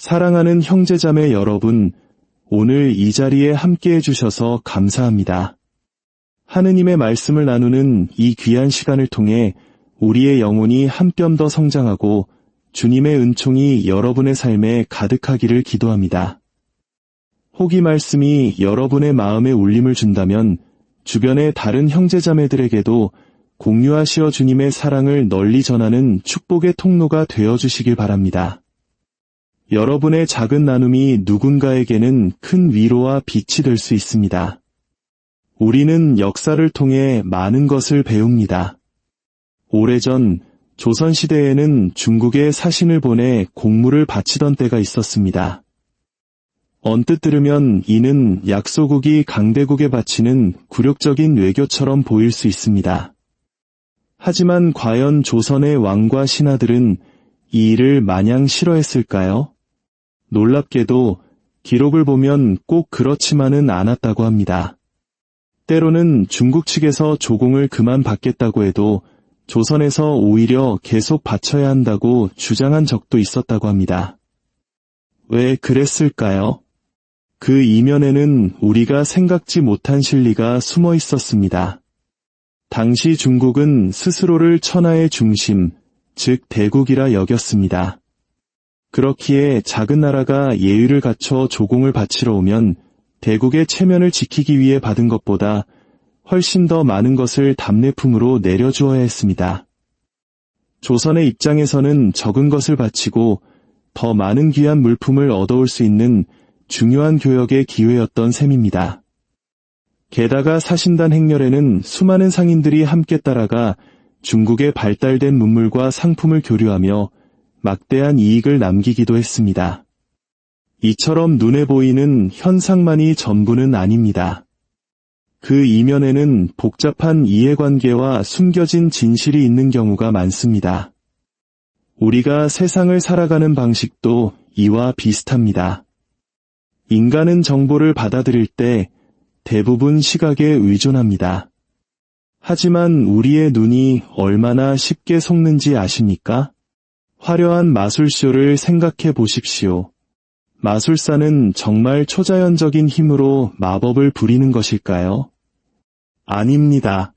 사랑하는 형제자매 여러분, 오늘 이 자리에 함께 해주셔서 감사합니다. 하느님의 말씀을 나누는 이 귀한 시간을 통해 우리의 영혼이 한 뼘 더 성장하고 주님의 은총이 여러분의 삶에 가득하기를 기도합니다. 혹 이 말씀이 여러분의 마음에 울림을 준다면 주변의 다른 형제자매들에게도 공유하시어 주님의 사랑을 널리 전하는 축복의 통로가 되어 주시길 바랍니다. 여러분의 작은 나눔이 누군가에게는 큰 위로와 빛이 될 수 있습니다. 우리는 역사를 통해 많은 것을 배웁니다. 오래전 조선시대에는 중국에 사신을 보내 공물을 바치던 때가 있었습니다. 언뜻 들으면 이는 약소국이 강대국에 바치는 굴욕적인 외교처럼 보일 수 있습니다. 하지만 과연 조선의 왕과 신하들은 이 일을 마냥 싫어했을까요? 놀랍게도 기록을 보면 꼭 그렇지만은 않았다고 합니다. 때로는 중국 측에서 조공을 그만 받겠다고 해도 조선에서 오히려 계속 바쳐야 한다고 주장한 적도 있었다고 합니다. 왜 그랬을까요? 그 이면에는 우리가 생각지 못한 진리가 숨어 있었습니다. 당시 중국은 스스로를 천하의 중심, 즉 대국이라 여겼습니다. 그렇기에 작은 나라가 예의를 갖춰 조공을 바치러 오면 대국의 체면을 지키기 위해 받은 것보다 훨씬 더 많은 것을 답례품으로 내려주어야 했습니다. 조선의 입장에서는 적은 것을 바치고 더 많은 귀한 물품을 얻어올 수 있는 중요한 교역의 기회였던 셈입니다. 게다가 사신단 행렬에는 수많은 상인들이 함께 따라가 중국의 발달된 문물과 상품을 교류하며 막대한 이익을 남기기도 했습니다. 이처럼 눈에 보이는 현상만이 전부는 아닙니다. 그 이면에는 복잡한 이해관계와 숨겨진 진실이 있는 경우가 많습니다. 우리가 세상을 살아가는 방식도 이와 비슷합니다. 인간은 정보를 받아들일 때 대부분 시각에 의존합니다. 하지만 우리의 눈이 얼마나 쉽게 속는지 아십니까? 화려한 마술쇼를 생각해 보십시오. 마술사는 정말 초자연적인 힘으로 마법을 부리는 것일까요? 아닙니다.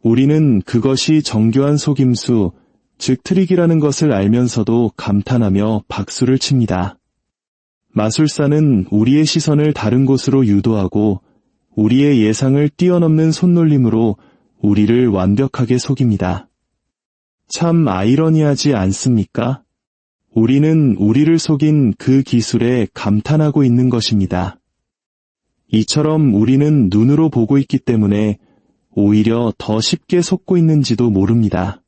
우리는 그것이 정교한 속임수, 즉 트릭이라는 것을 알면서도 감탄하며 박수를 칩니다. 마술사는 우리의 시선을 다른 곳으로 유도하고 우리의 예상을 뛰어넘는 손놀림으로 우리를 완벽하게 속입니다. 참 아이러니하지 않습니까? 우리는 우리를 속인 그 기술에 감탄하고 있는 것입니다. 이처럼 우리는 눈으로 보고 있기 때문에 오히려 더 쉽게 속고 있는지도 모릅니다.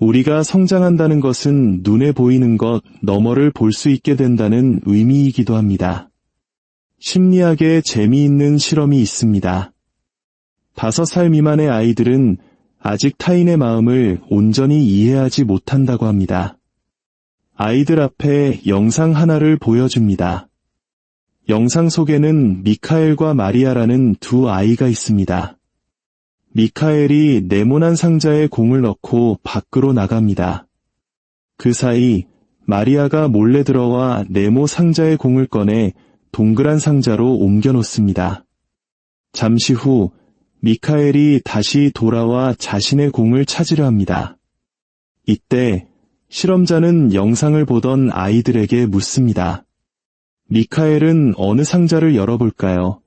우리가 성장한다는 것은 눈에 보이는 것 너머를 볼 수 있게 된다는 의미이기도 합니다. 심리학에 재미있는 실험이 있습니다. 다섯 살 미만의 아이들은 아직 타인의 마음을 온전히 이해하지 못한다고 합니다. 아이들 앞에 영상 하나를 보여줍니다. 영상 속에는 미카엘과 마리아라는 두 아이가 있습니다. 미카엘이 네모난 상자에 공을 넣고 밖으로 나갑니다. 그 사이 마리아가 몰래 들어와 네모 상자의 공을 꺼내 동그란 상자로 옮겨 놓습니다. 잠시 후 미카엘이 다시 돌아와 자신의 공을 찾으려 합니다. 이때 실험자는 영상을 보던 아이들에게 묻습니다. 미카엘은 어느 상자를 열어볼까요?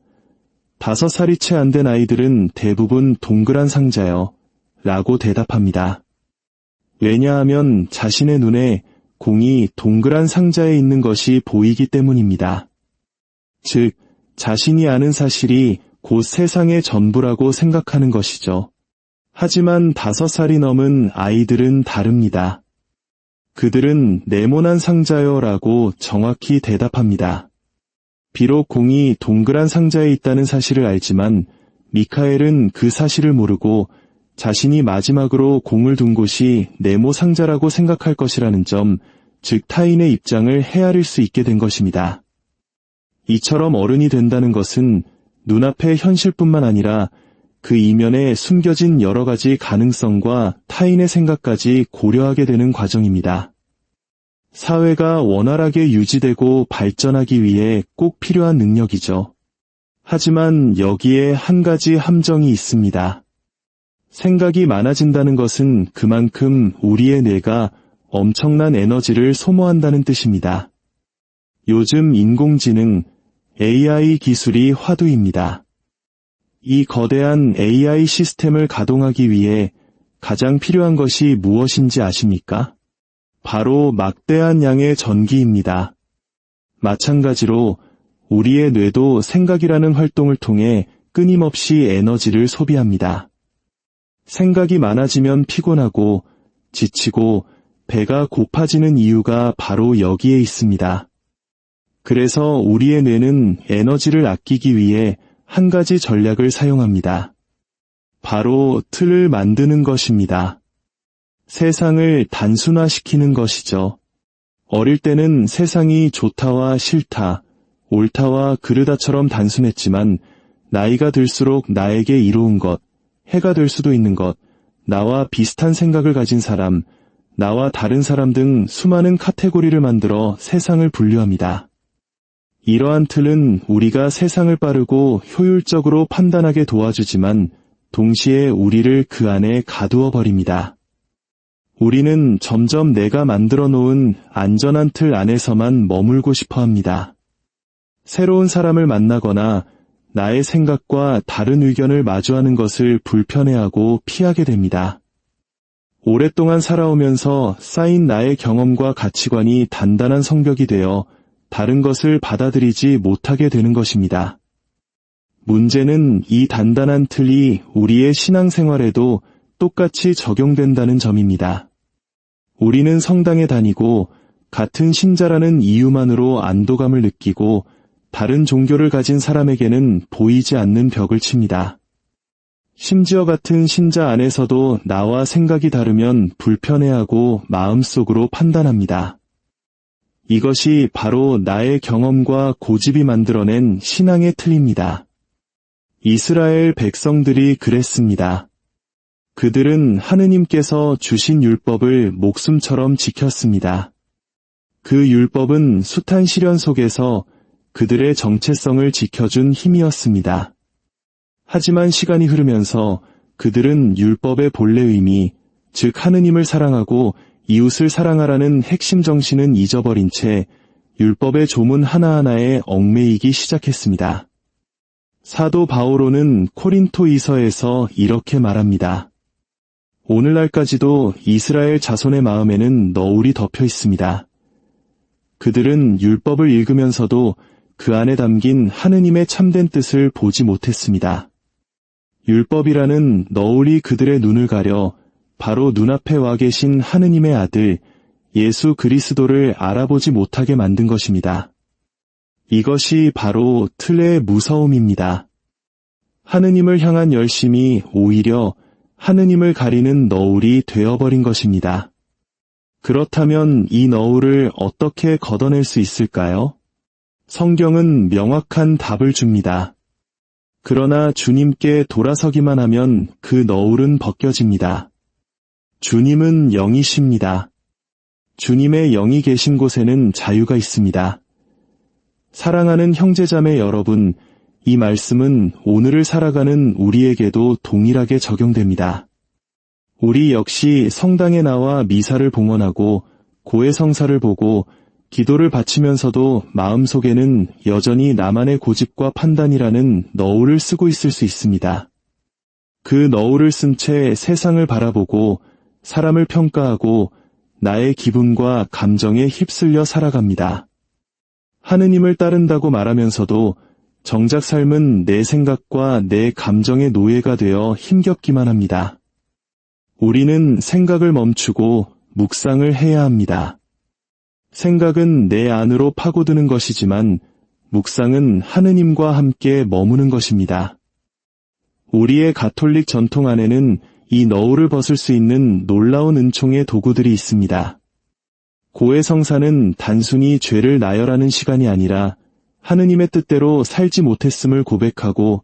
다섯 살이 채 안 된 아이들은 대부분 동그란 상자요. 라고 대답합니다. 왜냐하면 자신의 눈에 공이 동그란 상자에 있는 것이 보이기 때문입니다. 즉, 자신이 아는 사실이 곧 세상의 전부라고 생각하는 것이죠. 하지만 다섯 살이 넘은 아이들은 다릅니다. 그들은 네모난 상자요라고 정확히 대답합니다. 비록 공이 동그란 상자에 있다는 사실을 알지만 미카엘은 그 사실을 모르고 자신이 마지막으로 공을 둔 곳이 네모 상자라고 생각할 것이라는 점, 즉 타인의 입장을 헤아릴 수 있게 된 것입니다. 이처럼 어른이 된다는 것은 눈앞의 현실뿐만 아니라 그 이면에 숨겨진 여러 가지 가능성과 타인의 생각까지 고려하게 되는 과정입니다. 사회가 원활하게 유지되고 발전하기 위해 꼭 필요한 능력이죠. 하지만 여기에 한 가지 함정이 있습니다. 생각이 많아진다는 것은 그만큼 우리의 뇌가 엄청난 에너지를 소모한다는 뜻입니다. 요즘 인공지능 AI 기술이 화두입니다. 이 거대한 AI 시스템을 가동하기 위해 가장 필요한 것이 무엇인지 아십니까? 바로 막대한 양의 전기입니다. 마찬가지로 우리의 뇌도 생각이라는 활동을 통해 끊임없이 에너지를 소비합니다. 생각이 많아지면 피곤하고 지치고 배가 고파지는 이유가 바로 여기에 있습니다. 그래서 우리의 뇌는 에너지를 아끼기 위해 한 가지 전략을 사용합니다. 바로 틀을 만드는 것입니다. 세상을 단순화시키는 것이죠. 어릴 때는 세상이 좋다와 싫다, 옳다와 그르다처럼 단순했지만 나이가 들수록 나에게 이로운 것, 해가 될 수도 있는 것, 나와 비슷한 생각을 가진 사람, 나와 다른 사람 등 수많은 카테고리를 만들어 세상을 분류합니다. 이러한 틀은 우리가 세상을 빠르고 효율적으로 판단하게 도와주지만 동시에 우리를 그 안에 가두어 버립니다. 우리는 점점 내가 만들어 놓은 안전한 틀 안에서만 머물고 싶어 합니다. 새로운 사람을 만나거나 나의 생각과 다른 의견을 마주하는 것을 불편해하고 피하게 됩니다. 오랫동안 살아오면서 쌓인 나의 경험과 가치관이 단단한 성벽이 되어 다른 것을 받아들이지 못하게 되는 것입니다. 문제는 이 단단한 틀이 우리의 신앙생활에도 똑같이 적용된다는 점입니다. 우리는 성당에 다니고 같은 신자라는 이유만으로 안도감을 느끼고 다른 종교를 가진 사람에게는 보이지 않는 벽을 칩니다. 심지어 같은 신자 안에서도 나와 생각이 다르면 불편해하고 마음속으로 판단합니다. 이것이 바로 나의 경험과 고집이 만들어낸 신앙의 틀입니다. 이스라엘 백성들이 그랬습니다. 그들은 하느님께서 주신 율법을 목숨처럼 지켰습니다. 그 율법은 숱한 시련 속에서 그들의 정체성을 지켜준 힘이었습니다. 하지만 시간이 흐르면서 그들은 율법의 본래 의미, 즉 하느님을 사랑하고 이웃을 사랑하라는 핵심 정신은 잊어버린 채 율법의 조문 하나하나에 얽매이기 시작했습니다. 사도 바오로는 코린토 이서에서 이렇게 말합니다. 오늘날까지도 이스라엘 자손의 마음에는 너울이 덮여 있습니다. 그들은 율법을 읽으면서도 그 안에 담긴 하느님의 참된 뜻을 보지 못했습니다. 율법이라는 너울이 그들의 눈을 가려 바로 눈앞에 와 계신 하느님의 아들 예수 그리스도를 알아보지 못하게 만든 것입니다. 이것이 바로 틀의 무서움입니다. 하느님을 향한 열심이 오히려 하느님을 가리는 너울이 되어버린 것입니다. 그렇다면 이 너울을 어떻게 걷어낼 수 있을까요? 성경은 명확한 답을 줍니다. 그러나 주님께 돌아서기만 하면 그 너울은 벗겨집니다. 주님은 영이십니다. 주님의 영이 계신 곳에는 자유가 있습니다. 사랑하는 형제자매 여러분, 이 말씀은 오늘을 살아가는 우리에게도 동일하게 적용됩니다. 우리 역시 성당에 나와 미사를 봉헌하고 고해 성사를 보고 기도를 바치면서도 마음속에는 여전히 나만의 고집과 판단이라는 너울을 쓰고 있을 수 있습니다. 그 너울을 쓴 채 세상을 바라보고 사람을 평가하고 나의 기분과 감정에 휩쓸려 살아갑니다. 하느님을 따른다고 말하면서도 정작 삶은 내 생각과 내 감정의 노예가 되어 힘겹기만 합니다. 우리는 생각을 멈추고 묵상을 해야 합니다. 생각은 내 안으로 파고드는 것이지만 묵상은 하느님과 함께 머무는 것입니다. 우리의 가톨릭 전통 안에는 이 너울을 벗을 수 있는 놀라운 은총의 도구들이 있습니다. 고해성사는 단순히 죄를 나열하는 시간이 아니라 하느님의 뜻대로 살지 못했음을 고백하고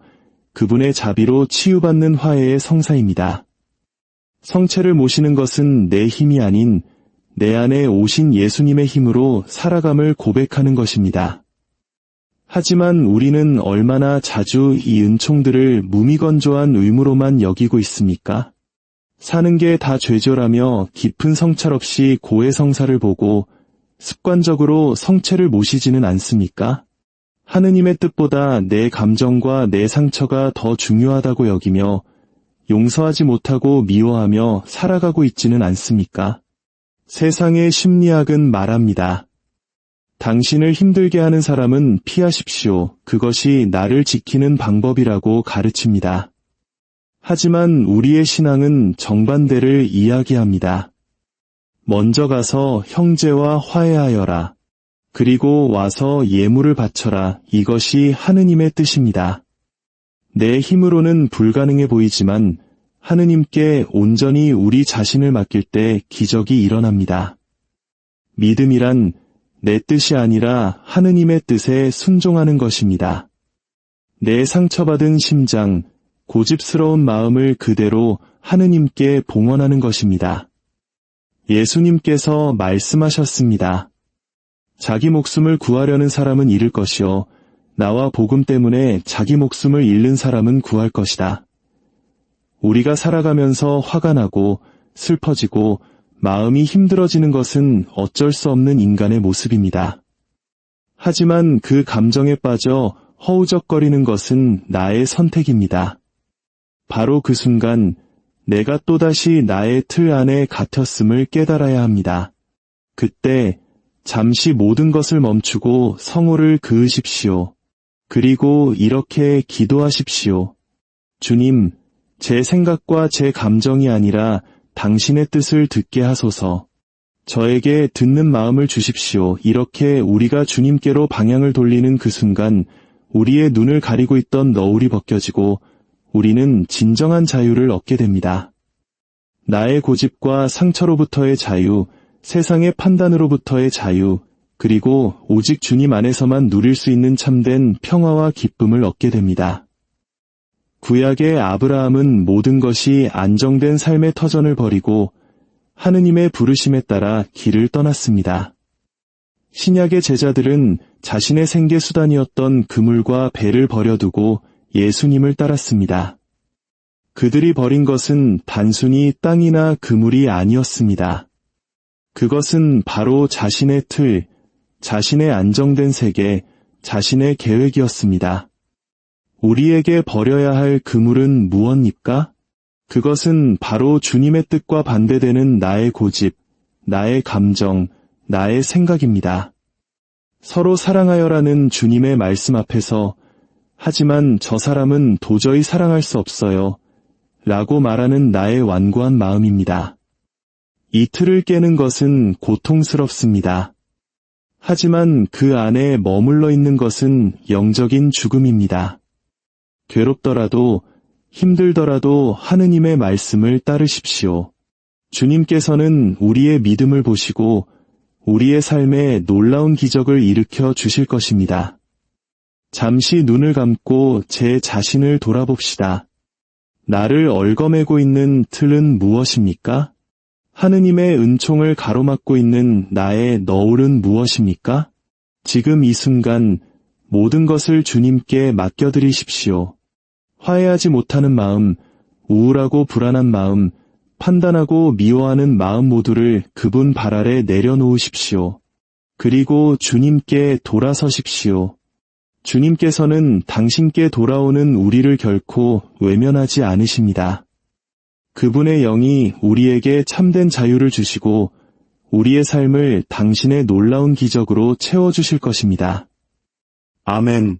그분의 자비로 치유받는 화해의 성사입니다. 성체를 모시는 것은 내 힘이 아닌 내 안에 오신 예수님의 힘으로 살아감을 고백하는 것입니다. 하지만 우리는 얼마나 자주 이 은총들을 무미건조한 의무로만 여기고 있습니까? 사는 게 다 죄죠라며 깊은 성찰 없이 고해 성사를 보고 습관적으로 성체를 모시지는 않습니까? 하느님의 뜻보다 내 감정과 내 상처가 더 중요하다고 여기며 용서하지 못하고 미워하며 살아가고 있지는 않습니까? 세상의 심리학은 말합니다. 당신을 힘들게 하는 사람은 피하십시오. 그것이 나를 지키는 방법이라고 가르칩니다. 하지만 우리의 신앙은 정반대를 이야기합니다. 먼저 가서 형제와 화해하여라. 그리고 와서 예물을 바쳐라. 이것이 하느님의 뜻입니다. 내 힘으로는 불가능해 보이지만 하느님께 온전히 우리 자신을 맡길 때 기적이 일어납니다. 믿음이란 내 뜻이 아니라 하느님의 뜻에 순종하는 것입니다. 내 상처받은 심장, 고집스러운 마음을 그대로 하느님께 봉헌하는 것입니다. 예수님께서 말씀하셨습니다. 자기 목숨을 구하려는 사람은 잃을 것이요. 나와 복음 때문에 자기 목숨을 잃는 사람은 구할 것이다. 우리가 살아가면서 화가 나고 슬퍼지고 마음이 힘들어지는 것은 어쩔 수 없는 인간의 모습입니다. 하지만 그 감정에 빠져 허우적거리는 것은 나의 선택입니다. 바로 그 순간 내가 또다시 나의 틀 안에 갇혔음을 깨달아야 합니다. 그때 잠시 모든 것을 멈추고 성호를 그으십시오. 그리고 이렇게 기도하십시오. 주님, 제 생각과 제 감정이 아니라 당신의 뜻을 듣게 하소서. 저에게 듣는 마음을 주십시오. 이렇게 우리가 주님께로 방향을 돌리는 그 순간 우리의 눈을 가리고 있던 너울이 벗겨지고 우리는 진정한 자유를 얻게 됩니다. 나의 고집과 상처로부터의 자유, 세상의 판단으로부터의 자유, 그리고 오직 주님 안에서만 누릴 수 있는 참된 평화와 기쁨을 얻게 됩니다. 구약의 아브라함은 모든 것이 안정된 삶의 터전을 버리고 하느님의 부르심에 따라 길을 떠났습니다. 신약의 제자들은 자신의 생계 수단이었던 그물과 배를 버려두고 예수님을 따랐습니다. 그들이 버린 것은 단순히 땅이나 그물이 아니었습니다. 그것은 바로 자신의 틀, 자신의 안정된 세계, 자신의 계획이었습니다. 우리에게 버려야 할 그물은 무엇입니까? 그것은 바로 주님의 뜻과 반대되는 나의 고집, 나의 감정, 나의 생각입니다. 서로 사랑하여라는 주님의 말씀 앞에서 하지만 저 사람은 도저히 사랑할 수 없어요. 라고 말하는 나의 완고한 마음입니다. 이 틀을 깨는 것은 고통스럽습니다. 하지만 그 안에 머물러 있는 것은 영적인 죽음입니다. 괴롭더라도 힘들더라도 하느님의 말씀을 따르십시오. 주님께서는 우리의 믿음을 보시고 우리의 삶에 놀라운 기적을 일으켜 주실 것입니다. 잠시 눈을 감고 제 자신을 돌아봅시다. 나를 얽어매고 있는 틀은 무엇입니까? 하느님의 은총을 가로막고 있는 나의 너울은 무엇입니까? 지금 이 순간 모든 것을 주님께 맡겨드리십시오. 화해하지 못하는 마음, 우울하고 불안한 마음, 판단하고 미워하는 마음 모두를 그분 발 아래 내려놓으십시오. 그리고 주님께 돌아서십시오. 주님께서는 당신께 돌아오는 우리를 결코 외면하지 않으십니다. 그분의 영이 우리에게 참된 자유를 주시고 우리의 삶을 당신의 놀라운 기적으로 채워주실 것입니다. 아멘.